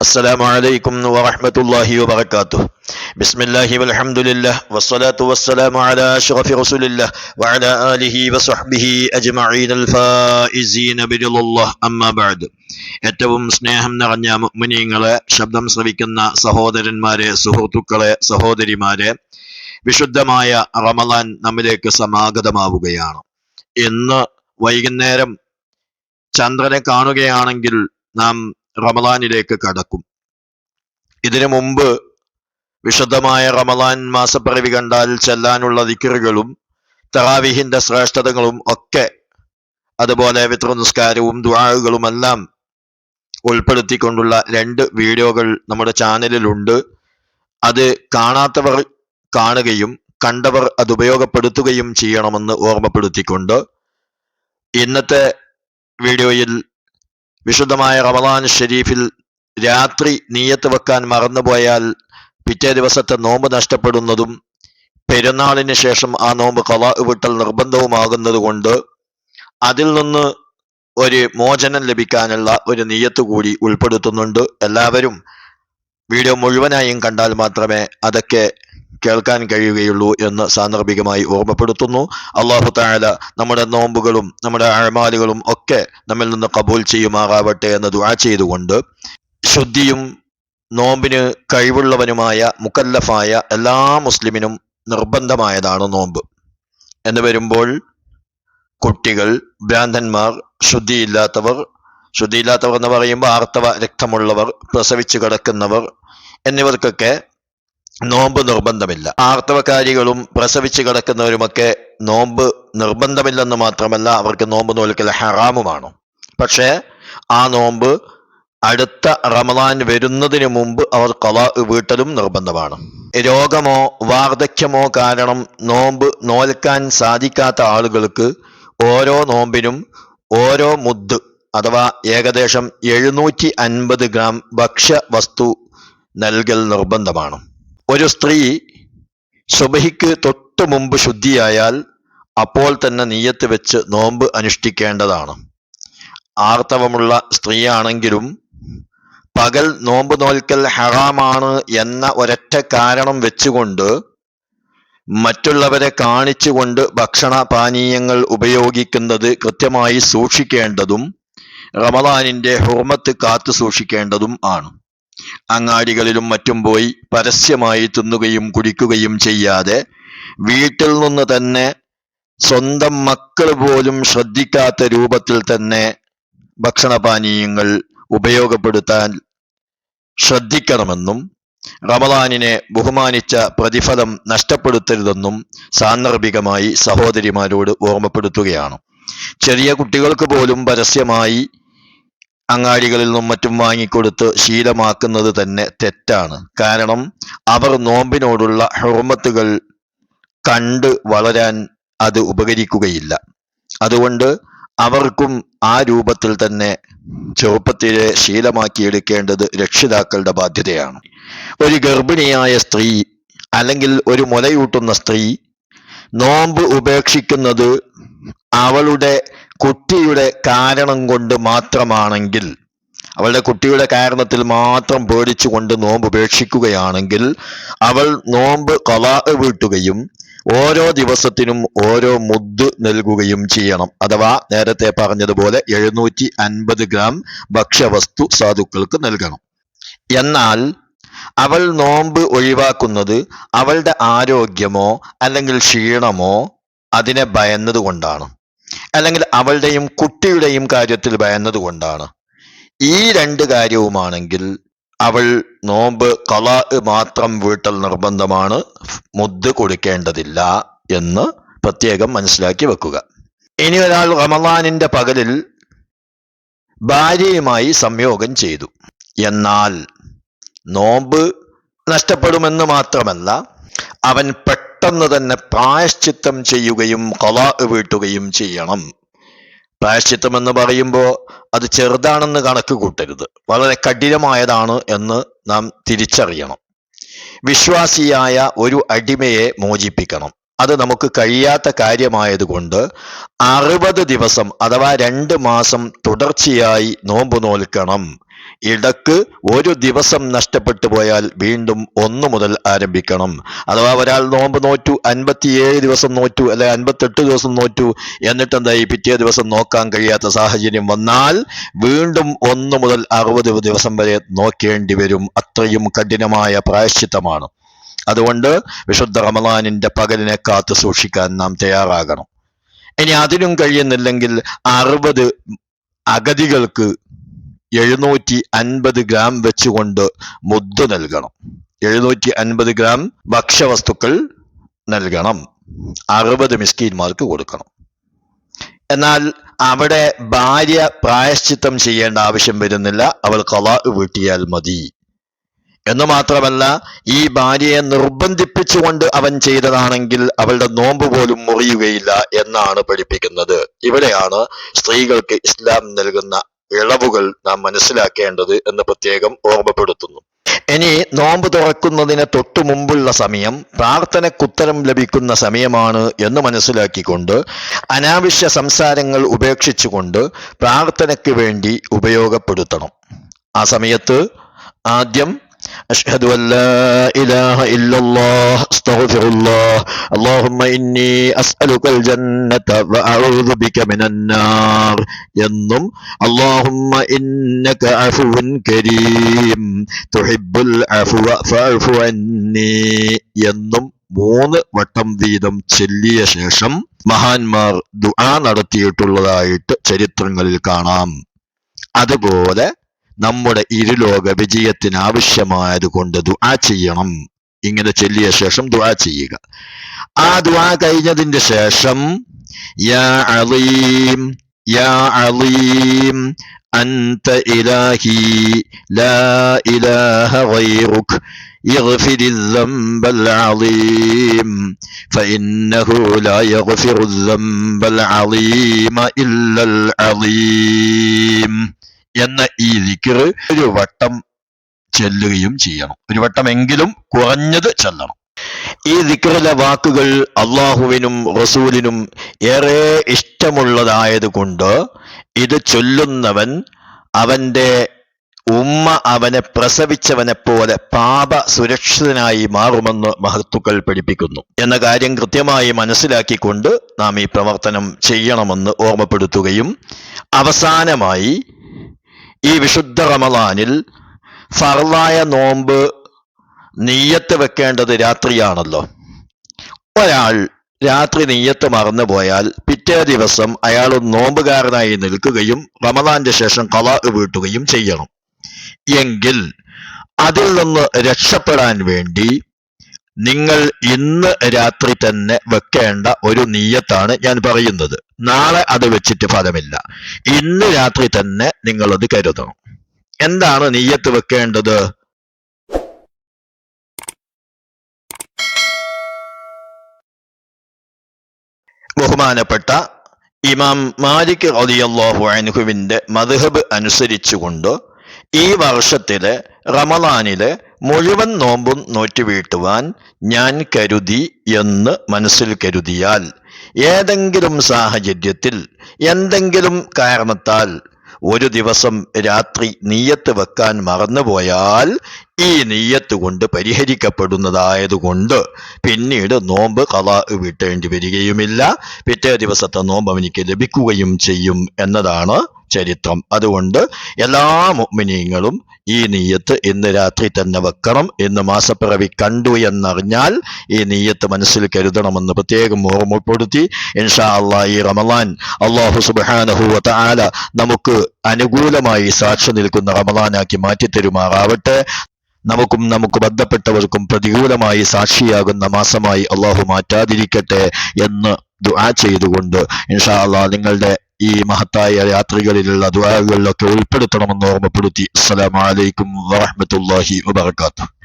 السلام عليكم ورحمة الله وبركاته بسم الله والحمد لله والصلاة والسلام على أشرف رسول الله وعلى آله وصحبه أجمعين الفائزين برضا الله أما بعد ഏറ്റവും സ്നേഹം നിറഞ്ഞ മുനിങ്ങളെ ശബ്ദം ശ്രവിക്കുന്ന സഹോദരന്മാരെ സുഹൃത്തുക്കളെ സഹോദരിമാരെ വിശുദ്ധമായ റമലാൻ നമ്മിലേക്ക് സമാഗതമാവുകയാണ് ഇന്ന് വൈകുന്നേരം ചന്ദ്രനെ കാണുകയാണെങ്കിൽ നാം റമലാനിലേക്ക് കടക്കും. ഇതിനു മുമ്പ് വിശദമായ റമലാൻ മാസപ്പിറവി കണ്ടാൽ ചെല്ലാനുള്ള ദിക്കറുകളും തറാവിഹിന്റെ ശ്രേഷ്ഠതകളും ഒക്കെ അതുപോലെ വിത്ര നിസ്കാരവും ദുആകളും ഉൾപ്പെടുത്തിക്കൊണ്ടുള്ള രണ്ട് വീഡിയോകൾ നമ്മുടെ ചാനലിലുണ്ട്. അത് കാണാത്തവർ കാണുകയും കണ്ടവർ അത് ഉപയോഗപ്പെടുത്തുകയും ചെയ്യണമെന്ന് ഓർമ്മപ്പെടുത്തിക്കൊണ്ട് ഇന്നത്തെ വീഡിയോയിൽ വിശുദ്ധമായ റമദാൻ ഷെരീഫിൽ രാത്രി നീയത്ത് വെക്കാൻ മറന്നുപോയാൽ പിറ്റേ ദിവസത്തെ നോമ്പ് നഷ്ടപ്പെടുന്നതും പെരുന്നാളിന് ശേഷം ആ നോമ്പ് കലാ വിട്ടൽ നിർബന്ധവുമാകുന്നത് കൊണ്ട് അതിൽ നിന്ന് ഒരു മോചനം ലഭിക്കാനുള്ള ഒരു നീയത്ത് കൂടി ഉൾപ്പെടുത്തുന്നുണ്ട്. എല്ലാവരും വീഡിയോ മുഴുവനായും കണ്ടാൽ മാത്രമേ അതൊക്കെ കേൾക്കാൻ കഴിയുകയുള്ളൂ എന്ന് സാന്ദർഭികമായി ഓർമ്മപ്പെടുത്തുന്നു. അള്ളാഹു താല നമ്മുടെ നോമ്പുകളും നമ്മുടെ അഴമാലുകളും ഒക്കെ നമ്മിൽ നിന്ന് കബൂൽ ചെയ്യുമാറാവട്ടെ എന്ന് ദുആ ചെയ്തുകൊണ്ട് ശുദ്ധിയും നോമ്പിന് കഴിവുള്ളവനുമായ മുക്കല്ലഫായ എല്ലാ മുസ്ലിമിനും നിർബന്ധമായതാണ് നോമ്പ്. എന്ന് വരുമ്പോൾ കുട്ടികൾ ഭ്രാന്തന്മാർ ശുദ്ധിയില്ലാത്തവർ ശുദ്ധിയില്ലാത്തവർ എന്ന് പറയുമ്പോൾ ആർത്തവ രക്തമുള്ളവർ പ്രസവിച്ചു കിടക്കുന്നവർ എന്നിവർക്കൊക്കെ നോമ്പ് നിർബന്ധമില്ല. ആർത്തവകാരികളും പ്രസവിച്ച് കിടക്കുന്നവരുമൊക്കെ നോമ്പ് നിർബന്ധമില്ലെന്ന് മാത്രമല്ല അവർക്ക് നോമ്പ് നോൽക്കൽ ഹറാമുമാണ്. പക്ഷേ ആ നോമ്പ് അടുത്ത റമദാൻ വരുന്നതിന് മുമ്പ് അവർ കല വീട്ടലും നിർബന്ധമാണ്. രോഗമോ വാർദ്ധക്യമോ കാരണം നോമ്പ് നോൽക്കാൻ സാധിക്കാത്ത ആളുകൾക്ക് ഓരോ നോമ്പിനും ഓരോ മുദ് അഥവാ ഏകദേശം എഴുന്നൂറ്റി അൻപത് ഗ്രാം ഭക്ഷ്യവസ്തു നൽകൽ നിർബന്ധമാണ്. ഒരു സ്ത്രീ സുബഹിക്ക് തൊട്ടു മുമ്പ് ശുദ്ധിയായാൽ അപ്പോൾ തന്നെ നീയത്ത് വെച്ച് നോമ്പ് അനുഷ്ഠിക്കേണ്ടതാണ്. ആർത്തവമുള്ള സ്ത്രീയാണെങ്കിലും പകൽ നോമ്പ് നോൽക്കൽ ഹറാമാണ് എന്ന ഒരൊറ്റ കാരണം വെച്ചുകൊണ്ട് മറ്റുള്ളവരെ കാണിച്ചുകൊണ്ട് ഭക്ഷണ പാനീയങ്ങൾ ഉപയോഗിക്കുന്നത് കൃത്യമായി സൂക്ഷിക്കേണ്ടതും റമദാനിന്റെ ഹുർമത്ത് കാത്തു സൂക്ഷിക്കേണ്ടതും ആണ്. അങ്ങാടികളിലും മറ്റും പോയി പരസ്യമായി തിന്നുകയും കുടിക്കുകയും ചെയ്യാതെ വീട്ടിൽ നിന്ന് തന്നെ സ്വന്തം മക്കൾ പോലും ശ്രദ്ധിക്കാത്ത രൂപത്തിൽ തന്നെ ഭക്ഷണപാനീയങ്ങൾ ഉപയോഗപ്പെടുത്താൻ ശ്രദ്ധിക്കണമെന്നും റമദാനിനെ ബഹുമാനിച്ച പ്രതിഫലം നഷ്ടപ്പെടുത്തരുതെന്നും സാന്ദർഭികമായി സഹോദരിമാരോട് ഓർമ്മപ്പെടുത്തുകയാണ്. ചെറിയ കുട്ടികൾക്ക് പോലും പരസ്യമായി അങ്ങാടികളിൽ നിന്നും മറ്റും വാങ്ങിക്കൊടുത്ത് ശീലമാക്കുന്നത് തന്നെ തെറ്റാണ്. കാരണം അവർ നോമ്പിനോടുള്ള ഹുർമത്തുകൾ കണ്ട് വളരാൻ അത് ഉപകരിക്കുകയില്ല. അതുകൊണ്ട് അവർക്കും ആ രൂപത്തിൽ തന്നെ ചെറുപ്പത്തിലെ ശീലമാക്കിയെടുക്കേണ്ടത് രക്ഷിതാക്കളുടെ ബാധ്യതയാണ്. ഒരു ഗർഭിണിയായ സ്ത്രീ അല്ലെങ്കിൽ ഒരു മുലയൂട്ടുന്ന സ്ത്രീ നോമ്പ് ഉപേക്ഷിക്കുന്നത് അവളുടെ കുട്ടിയുടെ കാരണം കൊണ്ട് മാത്രമാണെങ്കിൽ അവളുടെ കുട്ടിയുടെ കാരണത്തിൽ മാത്രം പേടിച്ചുകൊണ്ട് നോമ്പ് ഉപേക്ഷിക്കുകയാണെങ്കിൽ അവൾ നോമ്പ് കലാ വീട്ടുകയും ഓരോ ദിവസത്തിനും ഓരോ മുദ് നൽകുകയും ചെയ്യണം. അഥവാ നേരത്തെ പറഞ്ഞതുപോലെ എഴുന്നൂറ്റി അൻപത് ഗ്രാം ഭക്ഷ്യവസ്തു സാധുക്കൾക്ക് നൽകണം. എന്നാൽ അവൾ നോമ്പ് ഒഴിവാക്കുന്നത് അവളുടെ ആരോഗ്യമോ അല്ലെങ്കിൽ ക്ഷീണമോ അതിനെ ഭയന്നത് കൊണ്ടാണ്. അല്ലെങ്കിൽ അവളുടെയും കുട്ടിയുടെയും കാര്യത്തിൽ ഭയന്നതുകൊണ്ടാണ് ഈ രണ്ട് കാര്യവുമാണെങ്കിൽ അവൾ നോമ്പ് കലാ മാത്രം വീട്ടൽ നിർബന്ധമാണ്. മുദ് കൊടുക്കേണ്ടതില്ല എന്ന് പ്രത്യേകം മനസ്സിലാക്കി വെക്കുക. ഇനി ഒരാൾ റമദാനിന്റെ പകലിൽ ഭാര്യയുമായി സംയോഗം ചെയ്തു. എന്നാൽ നോമ്പ് നഷ്ടപ്പെടുമെന്ന് മാത്രമല്ല അവൻ പെട്ടെന്ന് തന്നെ പ്രായശ്ചിത്തം ചെയ്യുകയും കലാ വീട്ടുകയും ചെയ്യണം. പ്രായശ്ചിത്തം എന്ന് പറയുമ്പോൾ അത് ചെറുതാണെന്ന് കണക്ക് കൂട്ടരുത്. വളരെ കഠിനമായതാണ് എന്ന് നാം തിരിച്ചറിയണം. വിശ്വാസിയായ ഒരു അടിമയെ മോചിപ്പിക്കണം. അത് നമുക്ക് കഴിയാത്ത കാര്യമായതുകൊണ്ട് അറുപത് ദിവസം അഥവാ രണ്ട് മാസം തുടർച്ചയായി നോമ്പ് നോൽക്കണം. ഇടയ്ക്ക് ഒരു ദിവസം നഷ്ടപ്പെട്ടു പോയാൽ വീണ്ടും ഒന്നു മുതൽ ആരംഭിക്കണം. അഥവാ ഒരാൾ നോമ്പ് നോറ്റു അൻപത്തിയേഴ് ദിവസം നോറ്റു അല്ലെ അൻപത്തെട്ട് ദിവസം നോറ്റു എന്നിട്ട് എന്തായി പിറ്റേ ദിവസം നോക്കാൻ കഴിയാത്ത സാഹചര്യം വന്നാൽ വീണ്ടും ഒന്നു മുതൽ അറുപത് ദിവസം വരെ നോക്കേണ്ടി വരും. അത്രയും കഠിനമായ പ്രായശ്ചിത്തമാണ്. അതുകൊണ്ട് വിശുദ്ധ റമദാനിന്റെ പകലിനെ കാത്തു സൂക്ഷിക്കാൻ നാം തയ്യാറാകണം. ഇനി അതിനും കഴിയുന്നില്ലെങ്കിൽ അറുപത് അഗതികൾക്ക് എഴുന്നൂറ്റി അൻപത് ഗ്രാം വെച്ചുകൊണ്ട് മുദ്ദ നൽകണം. എഴുന്നൂറ്റി അൻപത് ഗ്രാം ഭക്ഷ്യവസ്തുക്കൾ നൽകണം. അറുപത് മിസ്കീന്മാർക്ക് കൊടുക്കണം. എന്നാൽ അവിടെ ഭാര്യ പ്രായശ്ചിത്തം ചെയ്യേണ്ട ആവശ്യം വരുന്നില്ല. അവൾ കല വീട്ടിയാൽ മതി. എന്ന് മാത്രമല്ല ഈ ഭാര്യയെ നിർബന്ധിപ്പിച്ചുകൊണ്ട് അവൻ ചെയ്തതാണെങ്കിൽ അവളുടെ നോമ്പ് പോലും മുറിയുകയില്ല എന്നാണ് പഠിപ്പിക്കുന്നത്. ഇവിടെയാണ് സ്ത്രീകൾക്ക് ഇസ്ലാം നൽകുന്ന ഇളവുകൾ നാം മനസ്സിലാക്കേണ്ടത് എന്ന് പ്രത്യേകം ഓർമ്മപ്പെടുത്തുന്നു. ഇനി നോമ്പ് തുറക്കുന്നതിന് തൊട്ടു മുമ്പുള്ള സമയം പ്രാർത്ഥനക്കുത്തരം ലഭിക്കുന്ന സമയമാണ് എന്ന് മനസ്സിലാക്കിക്കൊണ്ട് അനാവശ്യ സംസാരങ്ങൾ ഉപേക്ഷിച്ചുകൊണ്ട് പ്രാർത്ഥനയ്ക്ക് വേണ്ടി ഉപയോഗപ്പെടുത്തണം. ആ സമയത്ത് ആദ്യം أشهد أن لا إله إلا الله أستغفر الله اللهم إني أسألك الجنة وأعوذ بك من النار എന്നും اللهم إنك عفو كريم تحب العفو فاعف عني എന്നും മൂന്ന് വട്ടം വീതം ചൊല്ലിയ ശേഷം മഹാന്മാർ ദുആ നടത്തിയിട്ടുള്ളതായിട്ട് ചരിത്രങ്ങളിൽ കാണാം അതുപോലെ നമ്മുടെ ഇരുലോക വിജയത്തിന് ആവശ്യമായത് കൊണ്ട് ദുആ ചെയ്യണം ഇങ്ങനെ ചൊല്ലിയ ശേഷം ദുആ ചെയ്യുക ആ ദുആ കഴിഞ്ഞതിന്റെ ശേഷം യാ അലീം യാ അലീം أنت إلهي لا إله غيرك يغفر الذنب العظيم فإنه لا يغفر الذنب العظيم إلا العظيم എന്ന ഈ ദിക്കറ് ഒരു വട്ടം ചെല്ലുകയും ചെയ്യണം. ഒരു വട്ടമെങ്കിലും കുറഞ്ഞത് ചെല്ലണം. ഈ ദിക്കറിലെ വാക്കുകൾ അള്ളാഹുവിനും റസൂലിനും ഏറെ ഇഷ്ടമുള്ളതായത് കൊണ്ട് ഇത് ചൊല്ലുന്നവൻ അവന്റെ ഉമ്മ അവനെ പ്രസവിച്ചവനെ പോലെ പാപ സുരക്ഷിതനായി മാറുമെന്ന് മഹത്തുക്കൾ പഠിപ്പിക്കുന്നു. എന്ന കാര്യം കൃത്യമായി മനസ്സിലാക്കിക്കൊണ്ട് നാം ഈ പ്രവർത്തനം ചെയ്യണമെന്ന് ഓർമ്മപ്പെടുത്തുകയും അവസാനമായി ഈ വിശുദ്ധ റമദാനിൽ ഫർലായ നോമ്പ് നീയത്ത് വെക്കേണ്ടത് രാത്രിയാണല്ലോ. ഒരാൾ രാത്രി നീയത്ത് മറന്നുപോയാൽ പിറ്റേ ദിവസം അയാൾ നോമ്പുകാരനായി നിൽക്കുകയും റമദാന്റെ ശേഷം കലാ വീട്ടുകയും ചെയ്യണം. എങ്കിൽ അതിൽ നിന്ന് രക്ഷപ്പെടാൻ വേണ്ടി നിങ്ങൾ ഇന്ന് രാത്രി തന്നെ വെക്കേണ്ട ഒരു നീയത്താണ് ഞാൻ പറയുന്നത്. നാളെ അത് വെച്ചിട്ട് ഫലമില്ല. ഇന്ന് രാത്രി തന്നെ നിങ്ങൾ അത് കരുതണം. എന്താണ് നീയത്ത് വെക്കേണ്ടത്? ബഹുമാനപ്പെട്ട ഇമാം മാലിക് റളിയല്ലാഹു അൻഹുവിന്റെ മദ്ഹബ് അനുസരിച്ചുകൊണ്ട് ഈ വർഷത്തിലെ റമദാനിലെ മുഴുവൻ നോമ്പും നോറ്റുവീട്ടുവാൻ ഞാൻ കരുതി എന്ന് മനസ്സിൽ കരുതിയാൽ ഏതെങ്കിലും സാഹചര്യത്തിൽ എന്തെങ്കിലും കാരണത്താൽ ഒരു ദിവസം രാത്രി നീയത്ത് വെക്കാൻ മറന്നുപോയാൽ ഈ നീയത്ത് കൊണ്ട് പരിഹരിക്കപ്പെടുന്നതായതുകൊണ്ട് പിന്നീട് നോമ്പ് കലാ വീട്ടേണ്ടി വരികയുമില്ല. പിറ്റേ ദിവസത്തെ നോമ്പ് അവനിക്ക് ലഭിക്കുകയും ചെയ്യും എന്നതാണ് ചരിത്രം. അതുകൊണ്ട് എല്ലാ മുഅ്മിനീങ്ങളും ഈ നീയത്ത് ഇന്ന് രാത്രി തന്നെ വെക്കണം എന്ന് മാസപ്പിറവി കണ്ടു എന്നറിഞ്ഞാൽ ഈ നീയത്ത് മനസ്സിൽ കരുതണമെന്ന് പ്രത്യേകം ഓർമ്മപ്പെടുത്തി ഇൻഷാ അള്ളാ ഈ റമലാൻ അള്ളാഹു സുബ്ഹാനഹു വ തആല നമുക്ക് അനുകൂലമായി സാക്ഷി നിൽക്കുന്ന റമലാനാക്കി മാറ്റിത്തരുമാറാവട്ടെ. നമുക്കും നമുക്ക് ബന്ധപ്പെട്ടവർക്കും പ്രതികൂലമായി സാക്ഷിയാകുന്ന മാസമായി അള്ളാഹു മാറ്റാതിരിക്കട്ടെ എന്ന് ദുആ ചെയ്തുകൊണ്ട് ഇൻഷാ അള്ളാഹ് നിങ്ങളുടെ ഈ മഹത്തായ യാത്രകളിലുള്ള ദ്വാരകളിലൊക്കെ ഉൾപ്പെടുത്തണമെന്ന് ഓർമ്മപ്പെടുത്തി. അസ്സലാമു അലൈക്കും വറഹ്മത്തുള്ളാഹി വബറകാതുഹു.